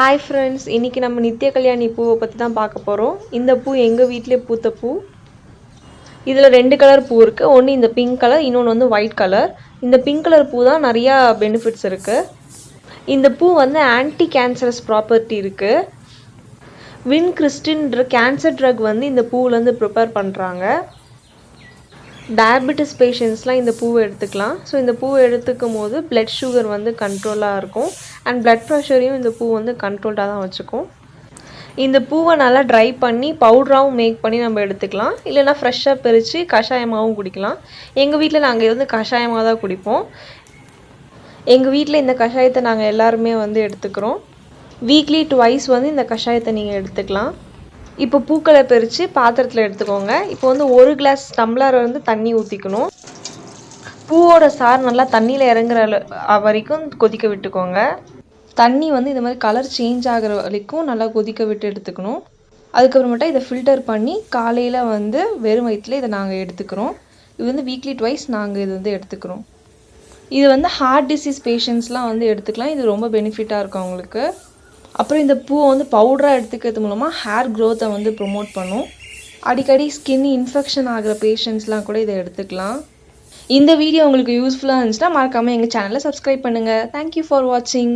Hi friends இன்றைக்கி நம்ம நித்திய கல்யாணி பூவை பற்றி தான் பார்க்க போகிறோம் இந்த பூ எங்கள் வீட்டிலே பூத்த பூ? இதில் ரெண்டு கலர் பூ இருக்குது ஒன்று இந்த பிங்க் கலர் இன்னொன்று வந்து ஒயிட் கலர் இந்த பிங்க் கலர் பூ தான் நிறையா பெனிஃபிட்ஸ் இருக்குது இந்த பூ வந்து ஆன்டி கேன்சரஸ் ப்ராப்பர்ட்டி இருக்குது வின் கிறிஸ்டின்ற கேன்சர் ட்ரக் வந்து இந்த பூவிலேருந்து ப்ரிப்பேர் பண்ணுறாங்க டயபெட்டிஸ் பேஷண்ட்ஸ்லாம் இந்த பூவை எடுத்துக்கலாம். ஸோ இந்த பூவை எடுத்துக்கும் போது பிளட் சுகர் வந்து கண்ட்ரோலாக இருக்கும். அண்ட் பிளட் ப்ரெஷரையும் இந்த பூ வந்து கண்ட்ரோல்டாக தான் வச்சுக்கும். இந்த பூவை நல்லா ட்ரை பண்ணி பவுடராகவும் மேக் பண்ணி நம்ம எடுத்துக்கலாம். இல்லைனா ஃப்ரெஷ்ஷாக பிரித்து கஷாயமாகவும் குடிக்கலாம். எங்கள் வீட்டில் நாங்கள் இது வந்து கஷாயமாக தான் குடிப்போம். எங்கள் வீட்டில் இந்த கஷாயத்தை நாங்கள் எல்லாருமே வந்து எடுத்துக்கிறோம். வீக்லி டுவைஸ் வந்து இந்த கஷாயத்தை நீங்கள் எடுத்துக்கலாம். இப்போ பூக்களை பறித்து பாத்திரத்தில் எடுத்துக்கோங்க. இப்போ வந்து ஒரு கிளாஸ் டம்ளர் வந்து தண்ணி ஊற்றிக்கணும் பூவோட சார் நல்லா தண்ணியில் இறங்குற அள- வரைக்கும் கொதிக்க விட்டுக்கோங்க. தண்ணி வந்து இந்த மாதிரி கலர் சேஞ்ச் ஆகிற வரைக்கும் நல்லா கொதிக்க விட்டு எடுத்துக்கணும். அதுக்கப்புறமேட்டா இதை ஃபில்டர் பண்ணி காலையில் வந்து வெறும் வயிற்றில் இதை நாங்கள் எடுத்துக்கிறோம். இது வந்து வீக்லி ட்வைஸ் நாங்கள் இது வந்து எடுத்துக்கிறோம். இது வந்து ஹார்ட் டிசீஸ் பேஷண்ட்ஸ்லாம் வந்து எடுத்துக்கலாம். இது ரொம்ப பெனிஃபிட்டாக இருக்கும் அவங்களுக்கு. அப்புறம் இந்த பூவை வந்து பவுடராக எடுத்துக்கிறது மூலமாக ஹேர் க்ரோத்தை வந்து ப்ரொமோட் பண்ணும். அடிக்கடி ஸ்கின் இன்ஃபெக்ஷன் ஆகிற பேஷண்ட்ஸ்லாம் கூட இதை எடுத்துக்கலாம். இந்த வீடியோ உங்களுக்கு யூஸ்ஃபுல்லாக இருந்துச்சுன்னா மறக்காமல் எங்கள் சேனலை சப்ஸ்கிரைப் பண்ணுங்கள் தேங்க்யூ ஃபார் வாட்சிங்